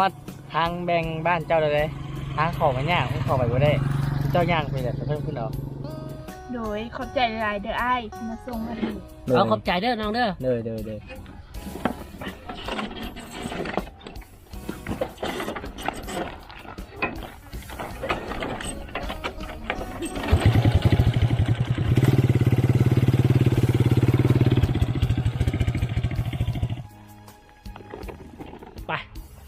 อดทางแบ่งบ้านเจ้าเลยเด้ทางเของมันยากมันเข้าไปบ่ได้ เจ้าย่างไปแต่เพิ่มขึ้นเอาโดยขอบใจหลายๆเด้ออ้ายที่มาส่งมาถึง เอาขอบใจเด้อน้องเด้อ เด้อเด้อเด้อ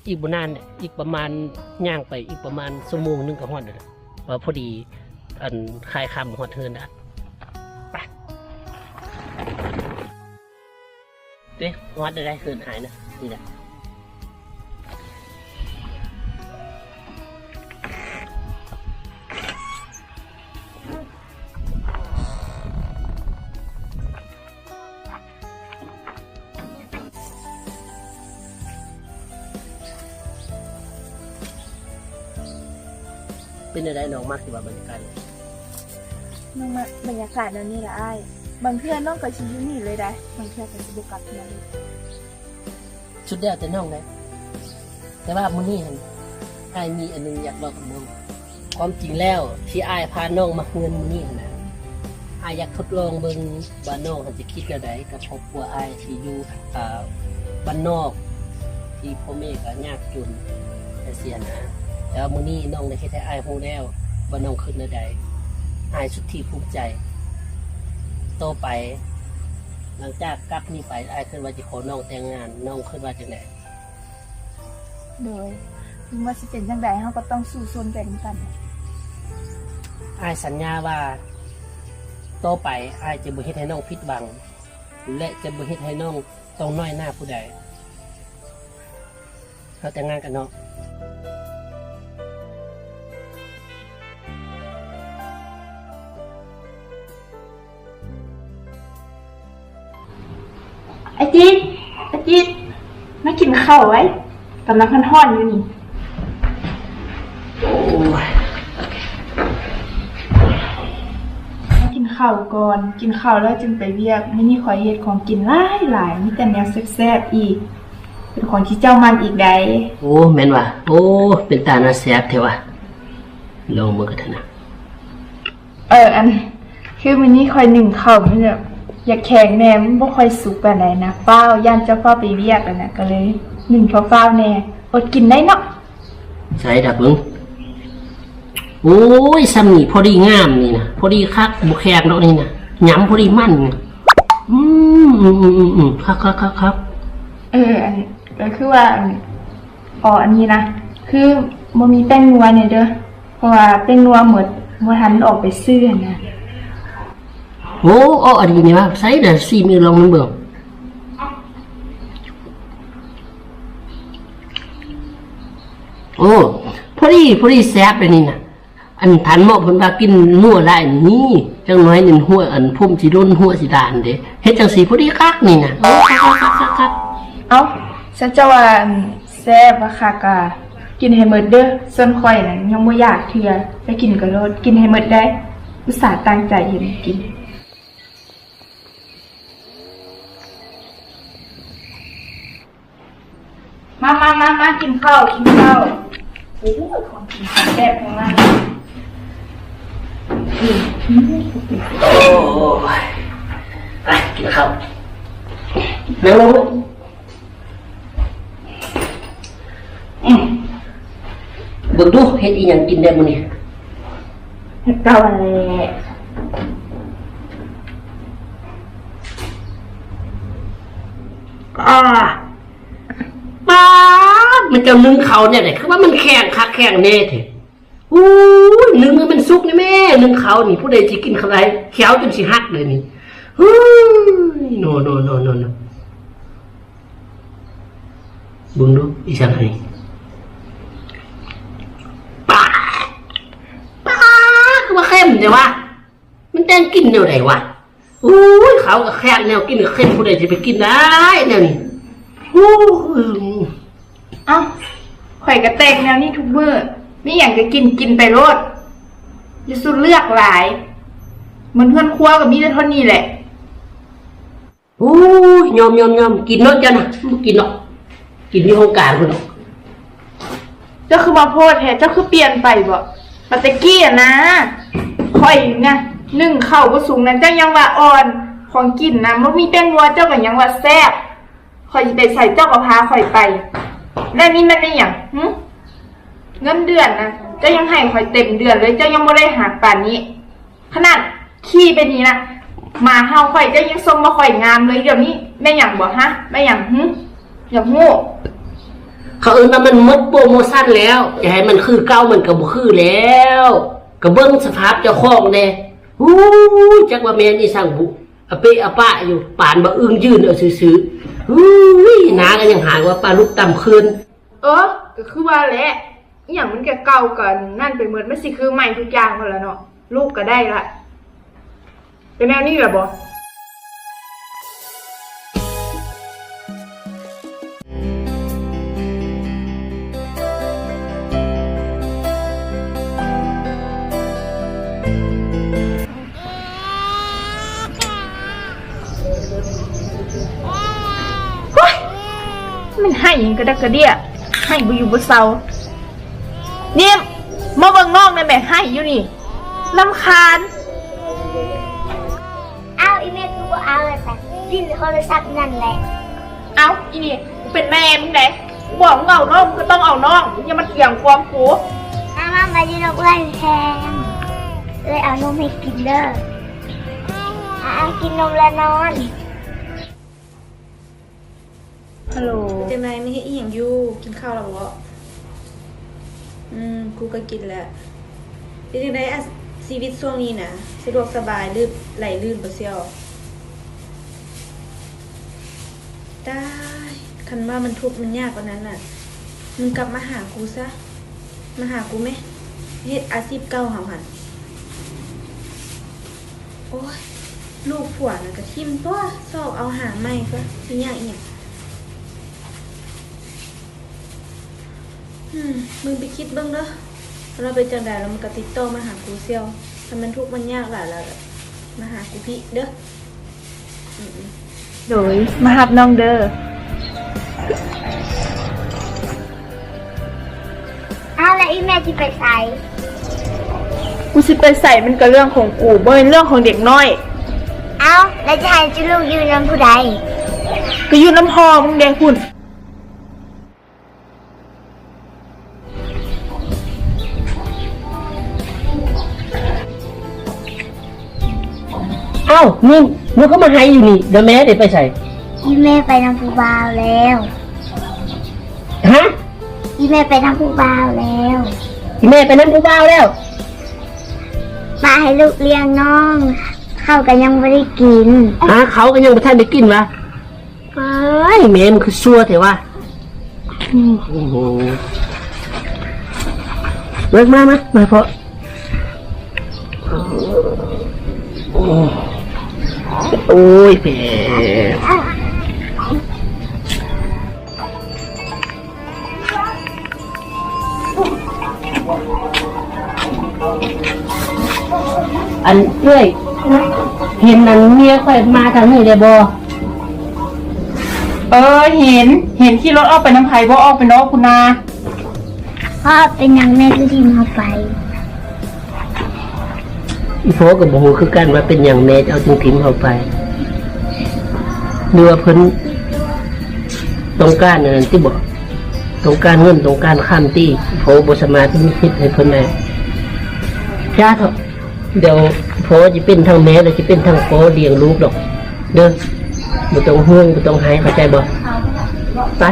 อีกบนานเนี่ยอีกประมาณย่างไปอีกประมาณชั่วโมงหนึงก็ฮอดเลยว่าพอดีอันคลายคำฮอดเทินนะไปเด้ฮอดได้ได้เหินหายนะนี่แหละ เป็นอะไรน้องมากที่ว่าบรรยากาศเนี่ยน้องมาบรรยากาศแล้วนี่แหละอ้ายบางเทื่อน้องก็ชิอยู่นี่เลยได้บางเทื่อก็สิบ่กลับเทื่อเลยชุดเดียวแต่น้องเลยแต่ว่ามื้อนี้เห็นไอ้ายมีอันหนึงอยากบอกกับน้องความจริงแล้วที่ไอ้ายพาน้องมาเงินมื้อนี้หั่นนะไอ้ายอยากทดลองเบิ่งว่าน้องเขาจะคิดแบบใดกับครอบครัวไอ้ายที่อยู่อ่าบ้านนอก ที่พ่อแม่ก็ยากจนแต่เสียนะ แต่ว่ามื้อนี้น้องได้เฮ็ดให้อ้ายรู้แล้วว่าน้องขึ้นระใดอ้ายสุดที่ภูมิใจ โตไป หลังจากกลับนี่ไปอ้ายคิดว่าจะขอน้องแต่งงาน น้องคิดว่าจังไดโดยถึงว่าสิเป็นจังใดเฮาก็ต้องสู้ซนไปนำกันอายสัญญาว่าต่อไปอายจะบ่เฮ็ดให้น้องผิดหวัง และจะบ่เฮ็ดให้น้องต้องน้อยหน้าผู้ใดเราแต่งงานกันเนาะ จิ๊ดไอ้จิ๊ดมากินข้าวไว้กำลังฮ้อนๆอยู่นี่ โอ้ยมากินข้าวก่อน กินข้าวแล้วจึงไปเวียกไม่นี่ขอยเฮ็ดของกินหลายหลายมีแต่แนวแซ่บๆอีก เป็นของที่เจ้ามันอีกใดโอ้แม่นว่ะโอ้ เป็นตาหน้าแซ่บแท้ว่ะลองมือกันเถอะนะ เออ อัน คือมันนี่คอยหนึ่งข้าวมันแบบ อยากแข็งแหน่มันบ่ค่อยสุกปานใดนะเฝ้าวย่านเจ้าเฝ้าวไปเวียกอะนะก็เลยหนึ่งเฝ้าวๆแน่อดกินได้เนาะใส่ดับเบิ่งโอ้ยซ้ำนี่พอดีงามนี่นะพอดีคักบ่แขกดอกนี่นะหยำพอดีมันนี่อืมอืมอืมอืมอืมครับครับครับครับเออ อันก็คือว่าอันอ๋ออันนี้นะคือบ่มีแป้งนัวเนี่ยเด้อเพราะว่าแป้งนัวหมดบ่ทันออกไปซื้อนะ โอ้โอ้อันนี้นี่ว่าใส่เดี๋ยวซีมีลองมันเบิ่งโอ้พอดีพอดีแซ่บเลยนี่นะอันทันเหมาะเพิ่นว่ากินนัวได้นี่จังน้อยนี่หัวอันพุ่มสิรุ่นหัวสิดานเด้เฮ็ดจังสีพอดีคักนี่นะโอ้คักคักคักคักเอ้าฉันจะว่าแซ่บว่าคักะกินให้หมดเด้อส่วนข่อยน่ะยังบ่อยากเทื่อไปกินก็โลดกินให้หมดได้ อุตส่าห์ตั้งใจเห็นกิน มามามามากินข้าวกินข้าวโอ้ยของกินของแซ่บของมันโอ้ยไปกินข้าวเร็วๆอืมเบิ่งดูเฮ็ดอีหยังกินได้มื้อนี้เฮ็ดเก่าอะไรอ่าป้าดมัน จะนึ่งเขาเนี่ยไหนคือว่ามันแข็งคักแข็งแน่เถอะอู้นึ่งให้มันสุกนี่แม่นึ่งเขานี่ผู้ใดสิกินเขาไรเขียวจนสิหักเลยนี่ฮู้โนโนโนโนโนบิ่งดูอีสังไห้ป้าป้าคือว่าเข้มเดี๋ยวะมันแตงกินเดี๋ยวไหนวะอู้เขากับแค่แนวกินกับเข้มผู้ใดจะไปกินได้แนวนี้อู้ เอ้าข่อยก็แตกแนวนี้ทุกมื้อมีหยังก็กินกินไปโลดอย่าสุดเลือกหลายเหมือนเพื่อนครัวก็มีแต่เท่านี้แหละโอ้ยยอมยอมยอมกินเนาะจ้ะนะบ่กินเนาะกินที่ห้องการคุณเนาะเจ้าคือมาโพดแท้เจ้าคือเปลี่ยนไปบ่มาตะกี้อะนะข่อยนะนึ่งข้าวบ่สูงนั้นเจ้ายังว่าอ่อนของกินนะมันมีแป้งนัวเจ้าก็ยังว่าแซ่บข่อยสิไปใส่เจ้าก็พาข่อยไป แล้วนี่มันได้หยังหึเงินเดือนนะเจ้ายังให้ข่อยเต็มเดือนเลยเจ้ายังบ่ได้หักป่านนี้ ขนาดขี้ไปนี้นะหมาเฮาข่อยเจ้ายังส่งมาข่อยงามเลยเดี๋ยวนี้แม่หยังบ่ฮะแม่หยังหึอย่าโง่เขาเอิ้นว่ามันหมดโปรโมชั่นแล้วจะให้มันคือเก่ามันก็บ่คือแล้วก็เบิ่งสภาพเจ้าของแน่ฮู้จักว่าแม่นี่สั่งบุอะเปะอะปะอยู่ป่านบ่อึ้งยืนเอาซื่อๆ ฮู้ยหนาก็ยังหายว่าปลาลูกต่ำคืน เออก็คือว่าแหละอหย่างมันก็เก่ากันนั่นไปเหมือนมันสิคือใหม่ทุกอย่างหมดแล้วเนาะลูกก็ได้ละเป็นแนวนี้แหละบอ ห้หยังกระดักกระเดียให้บ่อยู่บ่เซาเนี่ยมาเบิ่งน้องได้แม่ให้อยู่นี่ลำคาญเอาอีเมลกูก็เอาเลยแต่ดิ้นโทรศัพท์นั่นแหละเอาอีนี่เป็นแม่มึงไดบอกมึงเอาน้องมึงก็ต้องเอาน้องอย่ามาเถียงความกูน้ามามายืนนกเล่นแทนเลยเอานมให้กินเด้ออะเอากินนมแล้วนอน ฮัลโหลจังไรไม่ให้อีหยังอยู่กินข้าวแล้วบ่อืมกูก็กินแล้วเป็นจังไดอะชีวิตช่วงนี้นะสะดวกสบายลื่นไหลลื่นบ่เซียวได้คันว่ามันทุกข์มันยากกว่านั้นน่ะมึงกลับมาหากูซะ มาหากูไหมเฮ็ดอาชีพเก่าหาหันโอ้ย ลูกผัวน่ะก็ทิมตัวสอบเอาหาใหม่ซะสิยากอีห มมึงไปคิดเบ้างเด้อเราไปจังใดแล้วมันก็ติดต่อมาหากูเซียวถ้ามันทุกข์มันยากหลายแล้วมาหากูพี่เด้ออืมโดยมาหับน้องเด้อเอาแล้วอีเมลที่ไปใส่กูสิไปใส่มันก็เรื่องของกูบ่เป็นเรื่องของเด็กน้อย เอาแล้วจะให้จะลูกยืนยันผู้ใดก็อยู่น้ำพอมึงเด้คุณ เอ้านี่มึงก็มาให้อยู่นี่เดี๋ยวแม่ได้ไปใส่อีเมลไปทำผู้บ่าวแล้ว ฮะอีเมลไปทำผู้บ่าวแล้วแม่ไปนั่นผู้บ่าวแล้ว มาให้ลูกเลี้ยงน้องข้าวกันยังไม่ได้กินหาเขาก็ยังไม่ทันได้กินวะไปแม่มันคือซัวเถอะวะโอ้โหเลิกมามามาเพาะโอ้ ยแผลอันเอ้ยเห็นนันเมียค่อยมาทางนี้ได้บ่เออเห็น เห็นขี่รถออกไปน้ำไผ่บ่ออกไปนอกคุณนา พ่อเป็นยังแม่คือทีมเอาไป อีโฟกับโมคือกันว่าเป็นอย่างแม่จะเอาจริงทิมเข้าไปเรือเพิ่นต้องการอันนั้นที่บอกต้องการเงินต้องการข้ามที่โฟบสมาธิมิคิดให้เพิ่นได้จ้าเถอะเดี๋ยวโฟจะเป็นทางแม่แล้วจะเป็นทางโฟเลี้ยงลูกดอก เด้อบ่ต้องห่วงบ่ต้องหายเข้าใจบ่ไป